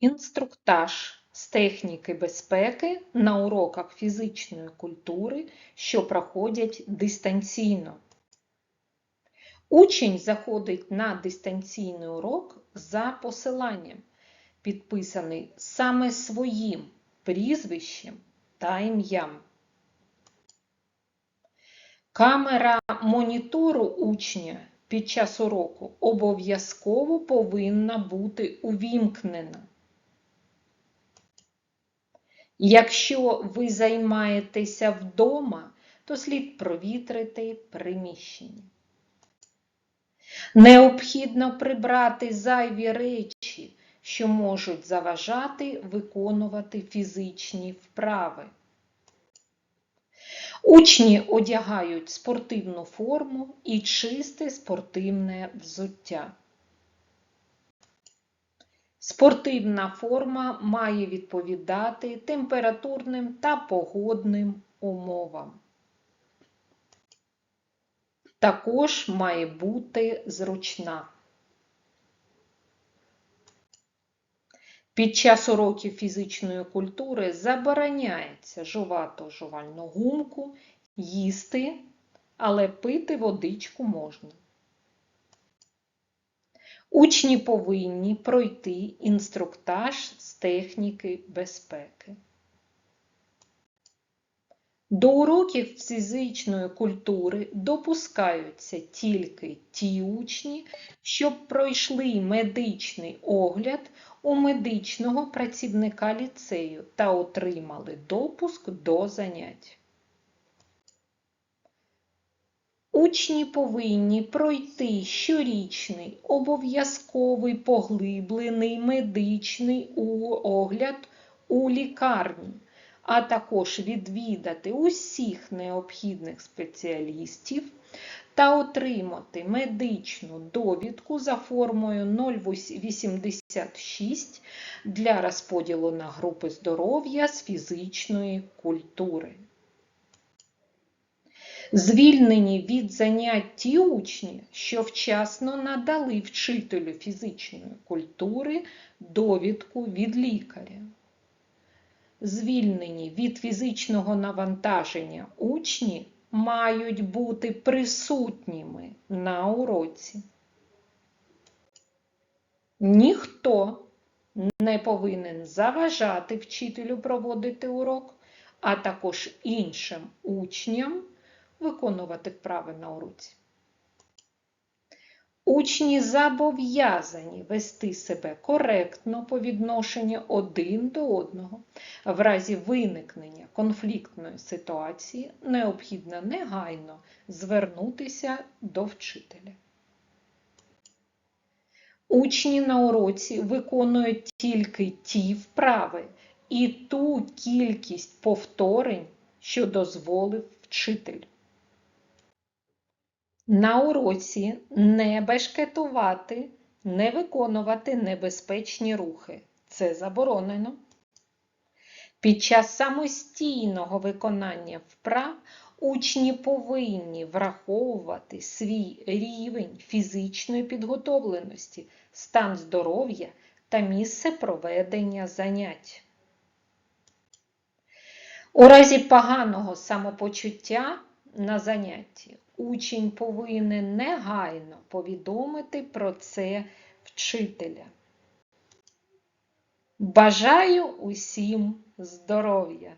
Інструктаж з техніки безпеки на уроках фізичної культури, що проходять дистанційно. Учень заходить на дистанційний урок за посиланням, підписаний саме своїм прізвищем та ім'ям. Камера монітору учня під час уроку обов'язково повинна бути увімкнена. Якщо ви займаєтеся вдома, то слід провітрити приміщення. Необхідно прибрати зайві речі, що можуть заважати виконувати фізичні вправи. Учні одягають спортивну форму і чисте спортивне взуття. Спортивна форма має відповідати температурним та погодним умовам. Також має бути зручна. Під час уроків фізичної культури забороняється жувати жувальну гумку, їсти, але пити водичку можна. Учні повинні пройти інструктаж з техніки безпеки. До уроків фізичної культури допускаються тільки ті учні, що пройшли медичний огляд у медичного працівника ліцею та отримали допуск до занять. Учні повинні пройти щорічний обов'язковий поглиблений медичний огляд у лікарні, а також відвідати усіх необхідних спеціалістів та отримати медичну довідку за формою 086 для розподілу на групи здоров'я з фізичної культури. Звільнені від занять ті учні, що вчасно надали вчителю фізичної культури довідку від лікаря. Звільнені від фізичного навантаження учні мають бути присутніми на уроці. Ніхто не повинен заважати вчителю проводити урок, а також іншим учням виконувати вправи на уроці. Учні зобов'язані вести себе коректно по відношенню один до одного. В разі виникнення конфліктної ситуації необхідно негайно звернутися до вчителя. Учні на уроці виконують тільки ті вправи і ту кількість повторень, що дозволив вчитель. На уроці не бешкетувати, не виконувати небезпечні рухи. Це заборонено. Під час самостійного виконання вправ учні повинні враховувати свій рівень фізичної підготовленості, стан здоров'я та місце проведення занять. У разі поганого самопочуття на занятті учень повинен негайно повідомити про це вчителя. Бажаю усім здоров'я!